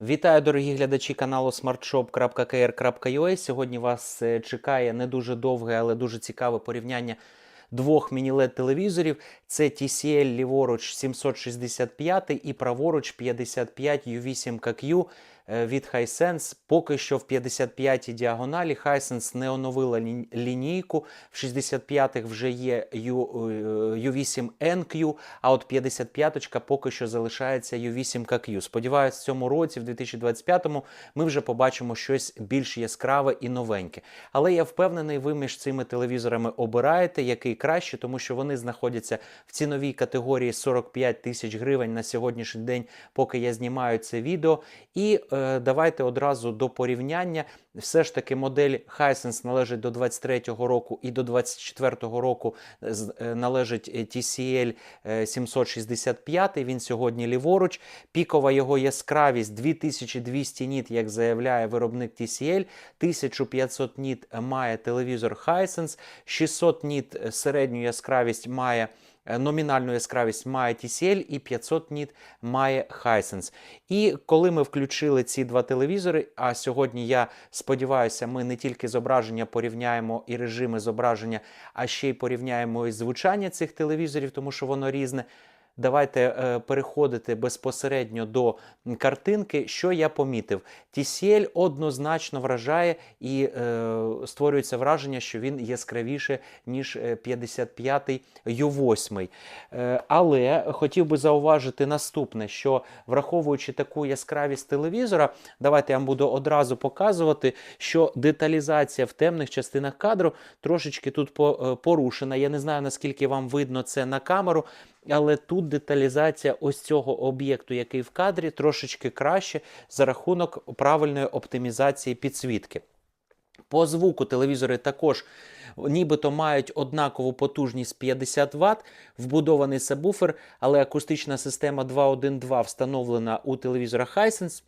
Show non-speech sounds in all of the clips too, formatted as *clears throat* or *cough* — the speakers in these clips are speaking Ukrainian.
Вітаю, дорогі глядачі каналу smartshop.kr.ua. Сьогодні вас е, чекає не дуже довге, але дуже цікаве порівняння двох міні-led телевізорів. Це TCL ліворуч 765 і праворуч 55 U8KQ е, від Hisense. Поки що в 55-й діагоналі Hisense не оновила лінійку. В 65-х вже є U, е, U8NQ, а от 55-ка поки що залишається U8KQ. Сподіваюсь, в цьому році, в 2025-му, ми вже побачимо щось більш яскраве і новеньке. Але я впевнений, ви між цими телевізорами обираєте, який краще, тому що вони знаходяться в ціновій категорії 45 тисяч гривень на сьогоднішній день, поки я знімаю це відео. І е, давайте одразу до порівняння. Все ж таки модель Hisense належить до 23-го року і до 24-го року е, належить е, TCL е, 765. Він сьогодні ліворуч. Пікова його яскравість 2200 ніт, як заявляє виробник TCL. 1500 ніт має телевізор Hisense, 600 ніт е, середню яскравість має. Е, Номінальну яскравість має TCL і 500 ніт має Hisense. І коли ми включили ці два телевізори, а сьогодні я сподіваюся, ми не тільки зображення порівняємо і режими зображення, а ще й порівняємо і звучання цих телевізорів, тому що воно різне. Давайте е, переходити безпосередньо до картинки. Що я помітив? TCL однозначно вражає і е, створюється враження, що він яскравіше, ніж е, 55-й U8. Е, але хотів би зауважити наступне: що враховуючи таку яскравість телевізора, давайте я вам буду одразу показувати, що деталізація в темних частинах кадру трошечки тут е, порушена. Я не знаю, наскільки вам видно це на камеру. Але тут деталізація ось цього об'єкту, який в кадрі, трошечки краще за рахунок правильної оптимізації підсвітки. По звуку телевізори також нібито мають однакову потужність 50 Вт, вбудований сабвуфер, але акустична система 2.1.2 встановлена у телевізорах Hisense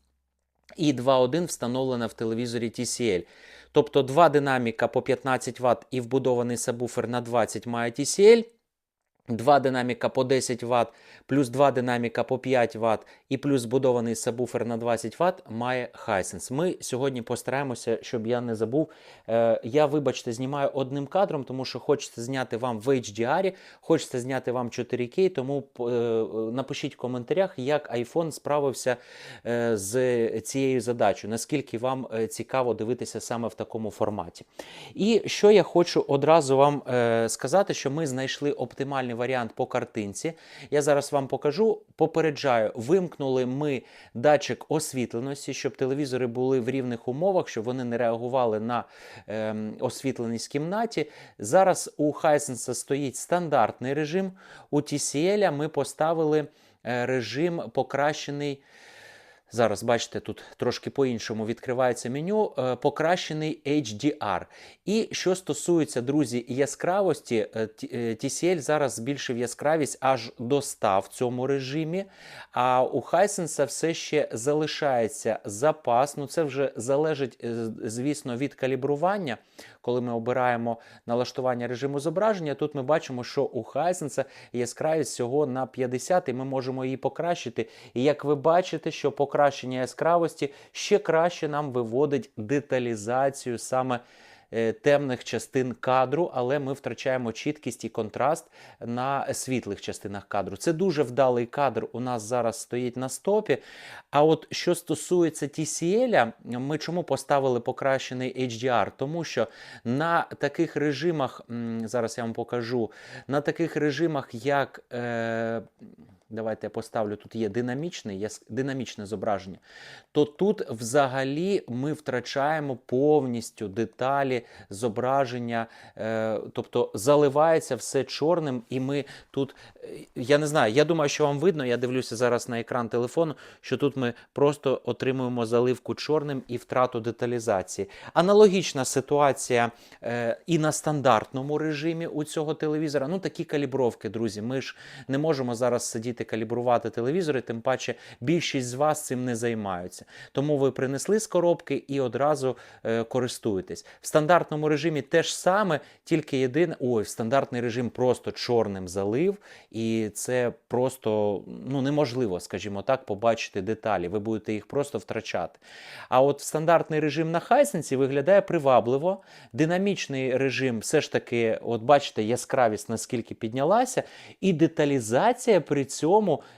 і 2.1 встановлена в телевізорі TCL. Тобто два динаміка по 15 Вт і вбудований сабвуфер на 20 має TCL. Два динаміка по 10 Вт, плюс два динаміка по 5 Вт і плюс збудований сабвуфер на 20 Вт має Hisense. Ми сьогодні постараємося, щоб я не забув. Е, я, вибачте, знімаю одним кадром, тому що хочеться зняти вам в HDR, хочеться зняти вам 4K, тому е, напишіть в коментарях, як iPhone справився е, з цією задачею, наскільки вам е, цікаво дивитися саме в такому форматі. І що я хочу одразу вам е, сказати, що ми знайшли оптимальний варіант по картинці. Я зараз вам покажу. Попереджаю, вимкнули ми датчик освітленості, щоб телевізори були в рівних умовах, щоб вони не реагували на е, освітленість в кімнаті. Зараз у Hisense стоїть стандартний режим. У TCL ми поставили е, режим покращений. Зараз бачите, тут трошки по-іншому відкривається меню, е, покращений HDR. І що стосується, друзі, яскравості, е, е, TCL зараз збільшив яскравість аж до 100 в цьому режимі. А у Hisense все ще залишається запас. Ну це вже залежить, звісно, від калібрування. Коли ми обираємо налаштування режиму зображення, тут ми бачимо, що у Hisense яскравість всього на 50, і ми можемо її покращити. І як ви бачите, що покращення яскравості ще краще нам виводить деталізацію саме е, темних частин кадру, але ми втрачаємо чіткість і контраст на світлих частинах кадру. Це дуже вдалий кадр. У нас зараз стоїть на стопі. А от що стосується TCL, ми чому поставили покращений HDR? Тому що на таких режимах, зараз я вам покажу, на таких режимах, як. Е, Давайте я поставлю, тут є динамічне, яс- динамічне зображення. То тут взагалі ми втрачаємо повністю деталі зображення, е, тобто заливається все чорним, і ми тут, е, я не знаю, я думаю, що вам видно, я дивлюся зараз на екран телефону, що тут ми просто отримуємо заливку чорним і втрату деталізації. Аналогічна ситуація е, і на стандартному режимі у цього телевізора. Ну, такі калібровки, друзі. Ми ж не можемо зараз сидіти вмієте калібрувати телевізори, тим паче більшість з вас цим не займаються. Тому ви принесли з коробки і одразу е, користуєтесь. В стандартному режимі теж саме, тільки єдине, ой, в стандартний режим просто чорним залив, і це просто ну, неможливо, скажімо так, побачити деталі. Ви будете їх просто втрачати. А от стандартний режим на Хайсенсі виглядає привабливо. Динамічний режим, все ж таки, от бачите, яскравість наскільки піднялася, і деталізація при цьому,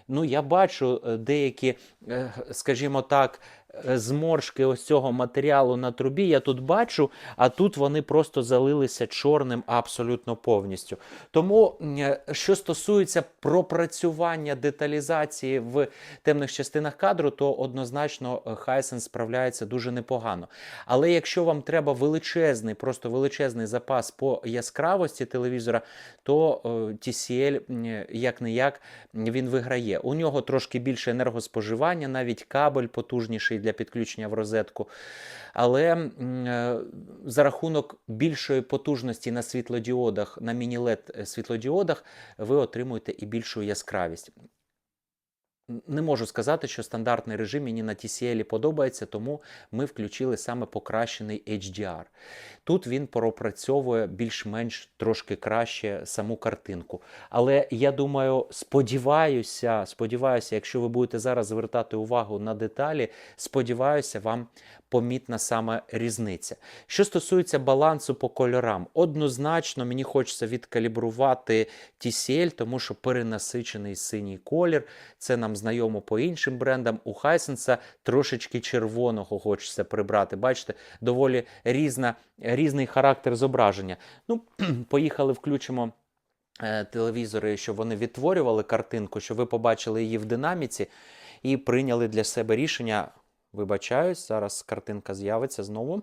ну я бачу е, деякі, е, скажімо так, зморшки ось цього матеріалу на трубі. Я тут бачу, а тут вони просто залилися чорним абсолютно повністю. Тому, е, що стосується пропрацювання деталізації в темних частинах кадру, то однозначно е, Hisense справляється дуже непогано. Але якщо вам треба величезний, просто величезний запас по яскравості телевізора, то е, TCL як не як він виграє. У нього трошки більше енергоспоживання, навіть кабель потужніший для підключення в розетку. Але е, за рахунок більшої потужності на світлодіодах, на міні-лед світлодіодах, ви отримуєте і більшу яскравість. Не можу сказати, що стандартний режим мені на TCL подобається, тому ми включили саме покращений HDR. Тут він пропрацьовує більш-менш трошки краще саму картинку. Але я думаю, сподіваюся, сподіваюся, якщо ви будете зараз звертати увагу на деталі, сподіваюся, вам помітна саме різниця. Що стосується балансу по кольорам, однозначно мені хочеться відкалібрувати TCL, тому що перенасичений синій колір. Це нам знайомо по іншим брендам. У Hisense трошечки червоного хочеться прибрати. Бачите, доволі різна, різний характер зображення. Ну, *clears throat* поїхали, включимо. е, Телевізори, щоб вони відтворювали картинку, щоб ви побачили її в динаміці і прийняли для себе рішення. Вибачаюсь, зараз картинка з'явиться знову.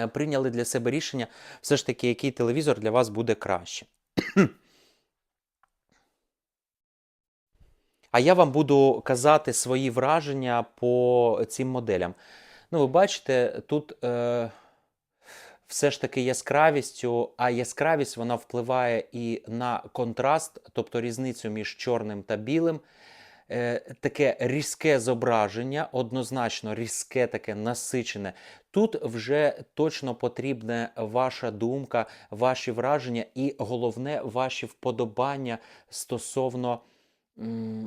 Е, Прийняли для себе рішення, все ж таки, який телевізор для вас буде краще. *clears throat* А я вам буду казати свої враження по цим моделям. Ну, ви бачите, тут е, все ж таки яскравістю, а яскравість вона впливає і на контраст, тобто різницю між чорним та білим. Е, таке різке зображення, однозначно різке, таке насичене. Тут вже точно потрібна ваша думка, ваші враження і головне ваші вподобання стосовно 嗯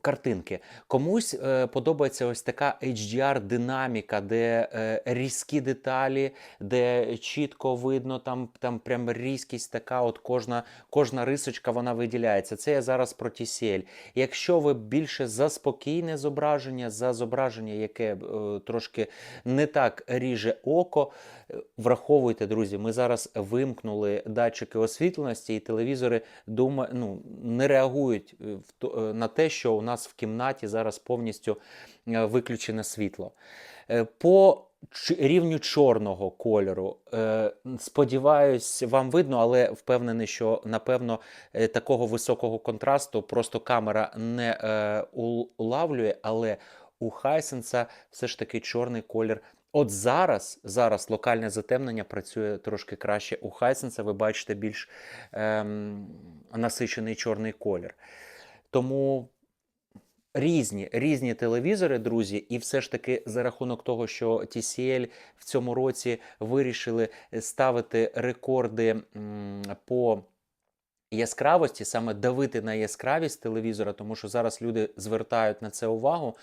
картинки. Комусь е, подобається ось така HDR-динаміка, де е, різкі деталі, де чітко видно, там, там прям різкість така, от кожна, кожна рисочка вона виділяється. Це я зараз про TCL. Якщо ви більше за спокійне зображення, за зображення, яке е, трошки не так ріже око, е, враховуйте, друзі, ми зараз вимкнули датчики освітленості, і телевізори дума, ну, не реагують е, е, на те, що у нас в кімнаті зараз повністю е, виключене світло. Е, По рівню чорного кольору, е, сподіваюсь, вам видно, але впевнений, що напевно такого високого контрасту просто камера не улавлює, але у Hisense все ж таки чорний колір. От зараз, зараз локальне затемнення працює трошки краще. У Hisense ви бачите більш ем, насичений чорний колір. Тому різні, різні телевізори, друзі, і все ж таки за рахунок того, що TCL в цьому році вирішили ставити рекорди по яскравості, саме давити на яскравість телевізора, тому що зараз люди звертають на це увагу.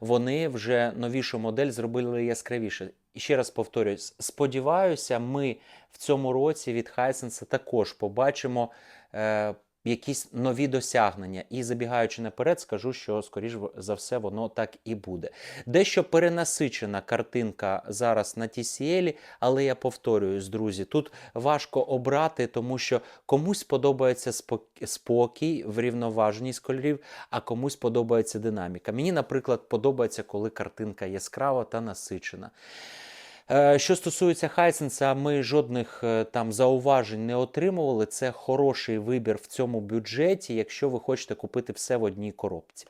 Вони вже новішу модель зробили яскравіше. І ще раз повторюсь, сподіваюся, ми в цьому році від Hisense також побачимо е, якісь нові досягнення. І забігаючи наперед, скажу, що скоріш за все воно так і буде. Дещо перенасичена картинка зараз на TCL, але я повторююсь, друзі, тут важко обрати, тому що комусь подобається спокій, врівноваженість кольорів, а комусь подобається динаміка. Мені, наприклад, подобається, коли картинка яскрава та насичена. Е, Що стосується Hisense, ми жодних е, там зауважень не отримували. Це хороший вибір в цьому бюджеті, якщо ви хочете купити все в одній коробці.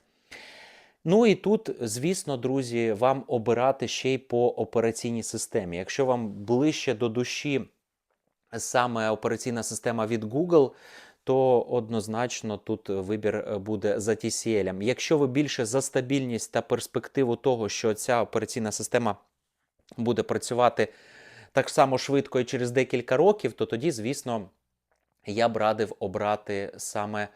Ну і тут, звісно, друзі, вам обирати ще й по операційній системі. Якщо вам ближче до душі саме операційна система від Google, то однозначно тут вибір е, буде за TCL. Якщо ви більше за стабільність та перспективу того, що ця операційна система буде працювати так само швидко і через декілька років, то тоді, звісно, я б радив обрати саме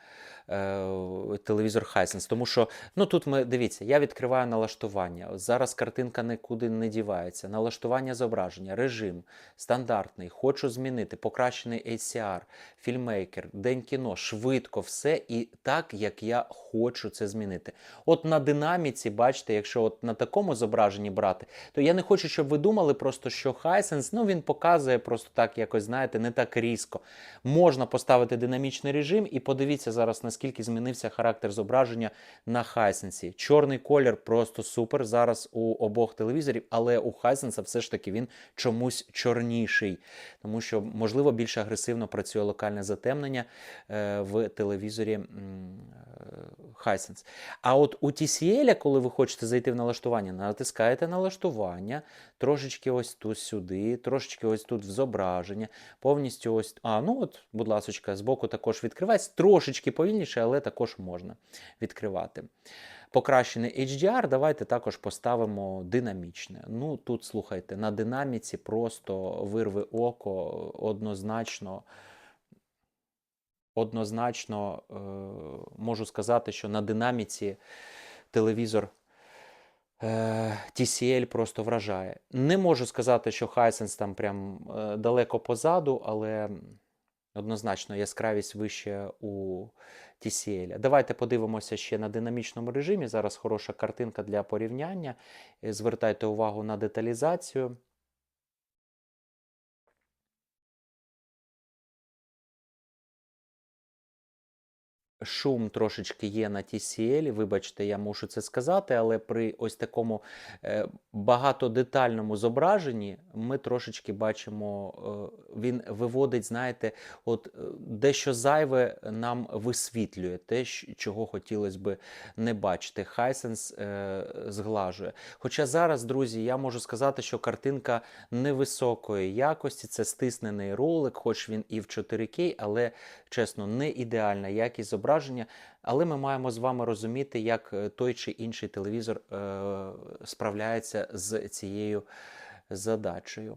е, телевізор Hisense. Тому що ну тут ми дивіться, я відкриваю налаштування. Зараз картинка нікуди не дівається. Налаштування зображення, режим стандартний. Хочу змінити, покращений HCR, фільмейкер, день кіно, швидко все і так, як я хочу це змінити. От на динаміці, бачите, якщо от на такому зображенні брати, то я не хочу, щоб ви думали просто, що Hisense, ну він показує просто так, якось, знаєте, не так різко. Можна поставити динамічний режим і подивіться зараз, наскільки змінився характер зображення на Хайсенсі. Чорний колір просто супер зараз у обох телевізорів, але у Хайсенса все ж таки він чомусь чорніший, тому що, можливо, більш агресивно працює локальне затемнення е, в телевізорі Hisense. А от у TCL, коли ви хочете зайти в налаштування, натискаєте налаштування, трошечки ось тут сюди, трошечки ось тут в зображення, повністю ось. А, ну от, будь ласочка, збоку також відкривається. Трошечки повільніше, але також можна відкривати. Покращений HDR, давайте також поставимо динамічне. Ну, тут, слухайте, на динаміці просто вирви око однозначно. Однозначно е, можу сказати, що на динаміці телевізор е, TCL просто вражає. Не можу сказати, що Hisense там прям е, далеко позаду, але однозначно яскравість вище у TCL. Давайте подивимося ще на динамічному режимі. Зараз хороша картинка для порівняння. Е, Звертайте увагу на деталізацію. Шум трошечки є на TCL, вибачте, я мушу це сказати, але при ось такому е, багатодетальному зображенні ми трошечки бачимо, е, він виводить, знаєте, от е, дещо зайве нам висвітлює, те, чого хотілося би не бачити. Е, зглажує. Хоча зараз, друзі, я можу сказати, що картинка невисокої якості, це стиснений ролик, хоч він і в 4К, але чесно, не ідеальна якість зображення. Але ми маємо з вами розуміти, як е, той чи інший телевізор е, справляється з цією задачею.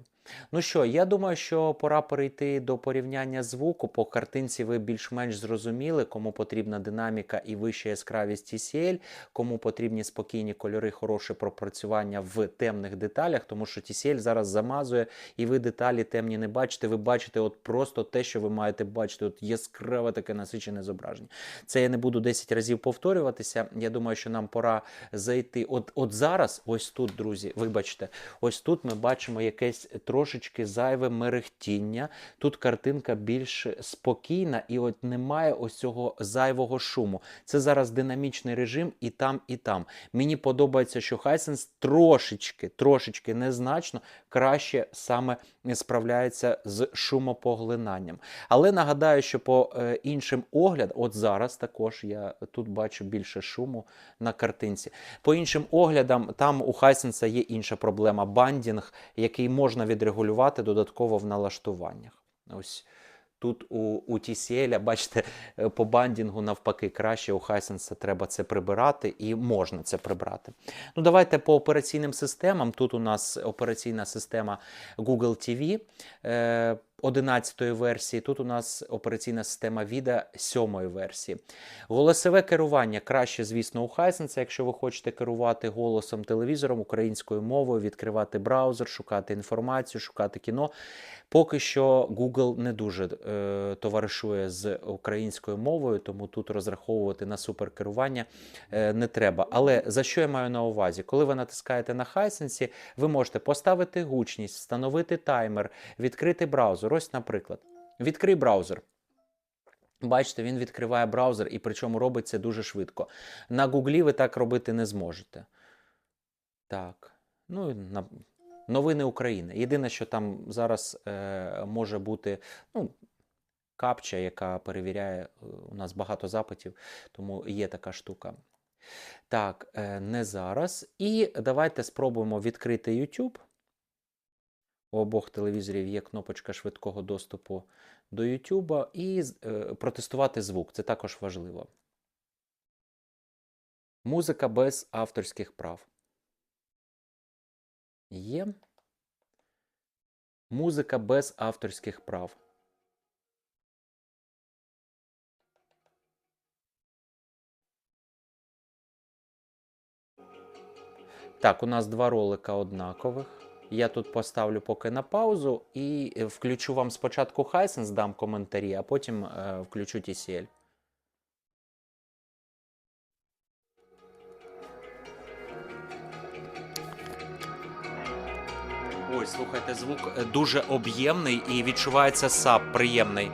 Ну що, я думаю, що пора перейти до порівняння звуку. По картинці ви більш-менш зрозуміли, кому потрібна динаміка і вища яскравість TCL, кому потрібні спокійні кольори, хороше пропрацювання в темних деталях, тому що TCL зараз замазує, і ви деталі темні не бачите. Ви бачите от просто те, що ви маєте бачити, от яскраве таке насичене зображення. Це я не буду 10 разів повторюватися. Я думаю, що нам пора зайти. От, от зараз, ось тут, друзі, вибачте, ось тут ми бачимо якесь трошечки зайве мерехтіння. Тут картинка більш спокійна, і от немає ось цього зайвого шуму. Це зараз динамічний режим і там, і там. Мені подобається, що Hisense трошечки, трошечки незначно краще саме справляється з шумопоглинанням. Але нагадаю, що по е, іншим оглядам, от зараз також я тут бачу більше шуму на картинці. По іншим оглядам, там у Hisense є інша проблема бандінг, який можна відрегулювати додатково в налаштуваннях. Ось тут у, у TCL, бачите, е, по бандінгу навпаки краще, у Hisense треба це прибирати і можна це прибрати. Ну, давайте по операційним системам. Тут у нас операційна система Google TV. Е, 11 версії. Тут у нас операційна система VIDA 7 версії. Голосове керування краще, звісно, у Hisense, якщо ви хочете керувати голосом телевізором українською мовою, відкривати браузер, шукати інформацію, шукати кіно. Поки що Google не дуже е, товаришує з українською мовою, тому тут розраховувати на суперкерування е, не треба. Але за що я маю на увазі? Коли ви натискаєте на Hisense, ви можете поставити гучність, встановити таймер, відкрити браузер. Ось, наприклад, відкрий браузер. Бачите, він відкриває браузер і причому робить це дуже швидко. На Гуглі ви так робити не зможете. Так. Ну, на... Новини України. Єдине, що там зараз е, може бути ну, капча, яка перевіряє, е, у нас багато запитів, тому є така штука. Так, е, не зараз. І давайте спробуємо відкрити YouTube. У обох телевізорів є кнопочка швидкого доступу до YouTube і е, протестувати звук. Це також важливо. Музика без авторських прав. Є. Музика без авторських прав. Так, у нас два ролика однакових. Я тут поставлю поки на паузу і е, включу вам спочатку Hisense, дам коментарі, а потім е, включу TCL. Ой, слухайте, звук е, дуже об'ємний і відчувається сап приємний.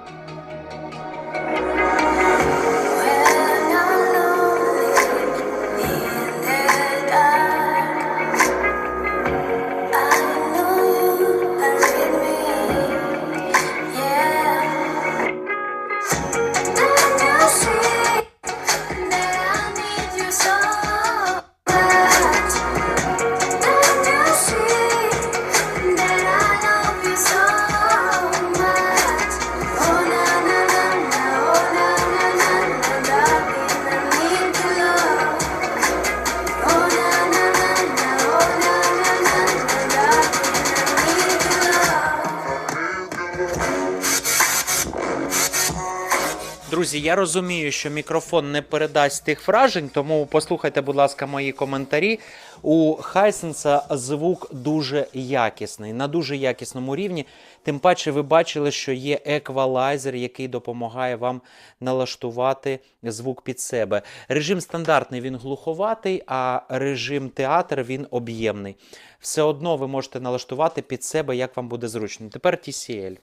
Я розумію, що мікрофон не передасть тих вражень, тому послухайте, будь ласка, мої коментарі. У Хайсенса звук дуже якісний, на дуже якісному рівні. Тим паче, ви бачили, що є еквалайзер, який допомагає вам налаштувати звук під себе. Режим стандартний він глуховатий, а режим театр він об'ємний. Все одно ви можете налаштувати під себе, як вам буде зручно. Тепер TCL.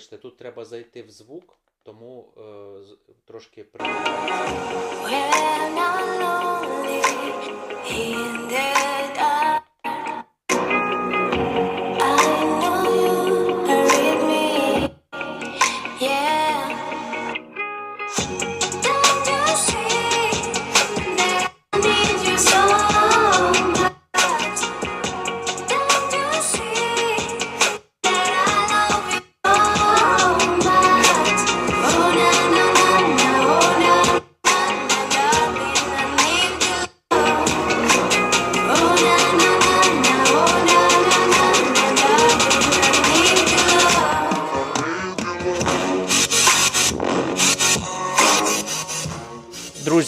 Вибачте, тут треба зайти в звук, тому е, трошки прибирається.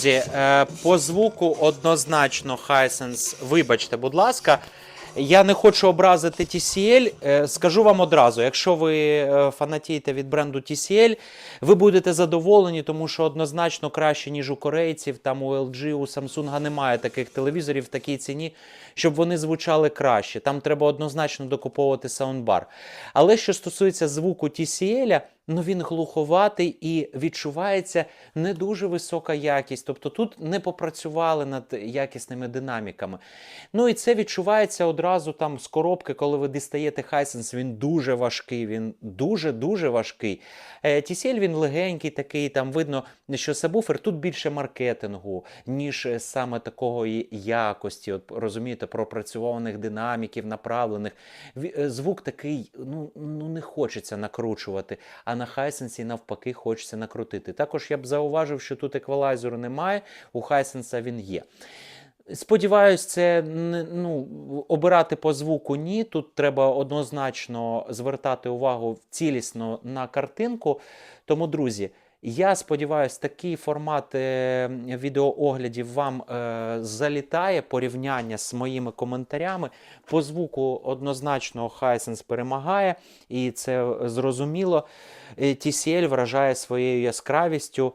Друзі, е, по звуку однозначно Hisense, вибачте, будь ласка. Я не хочу образити TCL. Е, Скажу вам одразу, якщо ви е, фанатієте від бренду TCL, ви будете задоволені, тому що однозначно краще, ніж у корейців, там у LG, у Samsung немає таких телевізорів в такій ціні, щоб вони звучали краще. Там треба однозначно докуповувати саундбар. Але що стосується звуку TCL, ну він глуховатий і відчувається не дуже висока якість. Тобто тут не попрацювали над якісними динаміками. Ну і це відчувається одразу там з коробки, коли ви дістаєте Hisense, він дуже важкий, він дуже-дуже важкий. Е, TCL він легенький, такий, там видно, що сабвуфер тут більше маркетингу, ніж е, саме такої якості, от розумієте, пропрацьованих динаміків, направлених. Е, Звук такий, ну, ну не хочеться накручувати, а на Хайсенсі навпаки хочеться накрутити. Також я б зауважив, що тут еквалайзеру немає, у Хайсенса він є. Сподіваюсь, це ну, обирати по звуку ні. Тут треба однозначно звертати увагу цілісно на картинку. Тому, друзі, я сподіваюся, такий формат е, відеооглядів вам е, залітає порівняння з моїми коментарями. По звуку однозначно Hisense перемагає, і це зрозуміло. Е, TCL вражає своєю яскравістю.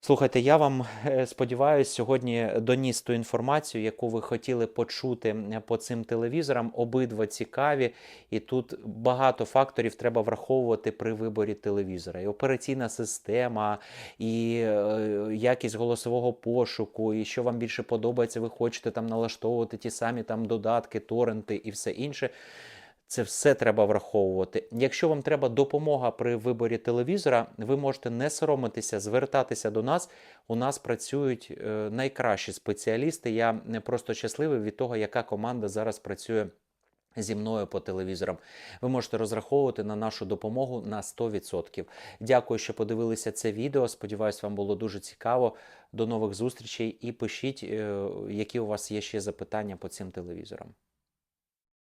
Слухайте, я вам е, сподіваюся, сьогодні доніс ту інформацію, яку ви хотіли почути е, по цим телевізорам. Обидва цікаві, і тут багато факторів треба враховувати при виборі телевізора. І операційна система, і е, якість голосового пошуку, і що вам більше подобається, ви хочете там налаштовувати ті самі там додатки, торренти і все інше. Це все треба враховувати. Якщо вам треба допомога при виборі телевізора, ви можете не соромитися, звертатися до нас. У нас працюють е, найкращі спеціалісти. Я не просто щасливий від того, яка команда зараз працює зі мною по телевізорам. Ви можете розраховувати на нашу допомогу на 100%. Дякую, що подивилися це відео. Сподіваюсь, вам було дуже цікаво. До нових зустрічей і пишіть, е, які у вас є ще запитання по цим телевізорам.